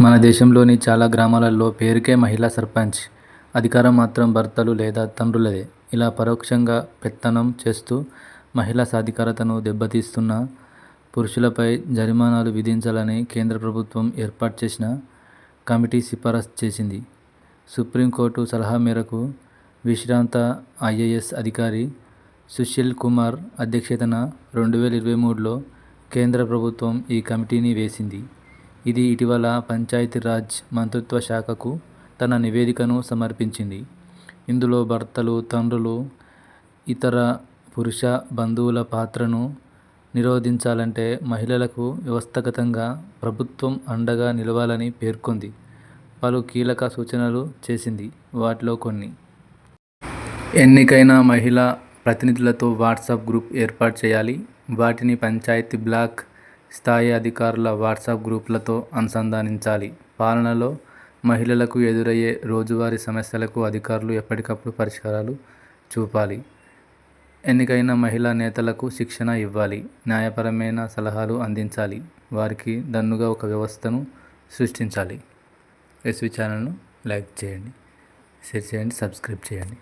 మన దేశంలోని చాలా గ్రామాలలో పేరుకే మహిళా సర్పంచ్. అధికారం మాత్రం భర్తలు లేదా తండ్రులదే. ఇలా పరోక్షంగా పెత్తనం చేస్తూ మహిళా సాధికారతను దెబ్బతీస్తున్న పురుషులపై జరిమానాలు విధించాలని కేంద్ర ప్రభుత్వం ఏర్పాటు చేసిన కమిటీ సిఫారసు చేసింది. సుప్రీంకోర్టు సలహా మేరకు విశ్రాంత ఐఏఎస్ అధికారి సుశీల్ కుమార్ అధ్యక్షతన రెండు వేల ఇరవై మూడులో కేంద్ర ప్రభుత్వం ఈ కమిటీని వేసింది. ఇది ఇటీవల పంచాయతీరాజ్ మంత్రిత్వ శాఖకు తన నివేదికను సమర్పించింది. ఇందులో భర్తలు, తండ్రులు, ఇతర పురుష బంధువుల పాత్రను నిరోధించాలంటే మహిళలకు వ్యవస్థాగతంగా ప్రభుత్వం అండగా నిలవాలని పేర్కొంది. పలు కీలక సూచనలు చేసింది. వాటిలో కొన్ని. ఎన్నికైన మహిళా ప్రతినిధులతో వాట్సాప్ గ్రూప్ ఏర్పాటు చేయాలి. వాటిని పంచాయతీ, బ్లాక్ స్థాయి అధికారుల వాట్సాప్ గ్రూపులతో అనుసంధానించాలి. పాలనలో మహిళలకు ఎదురయ్యే రోజువారీ సమస్యలకు అధికారులు ఎప్పటికప్పుడు పరిష్కారాలు చూపాలి. ఎన్నికైన మహిళా నేతలకు శిక్షణ ఇవ్వాలి. న్యాయపరమైన సలహాలు అందించాలి. వారికి దన్నుగా ఒక వ్యవస్థను సృష్టించాలి. ఎస్వి ఛానల్ను లైక్ చేయండి, షేర్ చేయండి, సబ్స్క్రైబ్ చేయండి.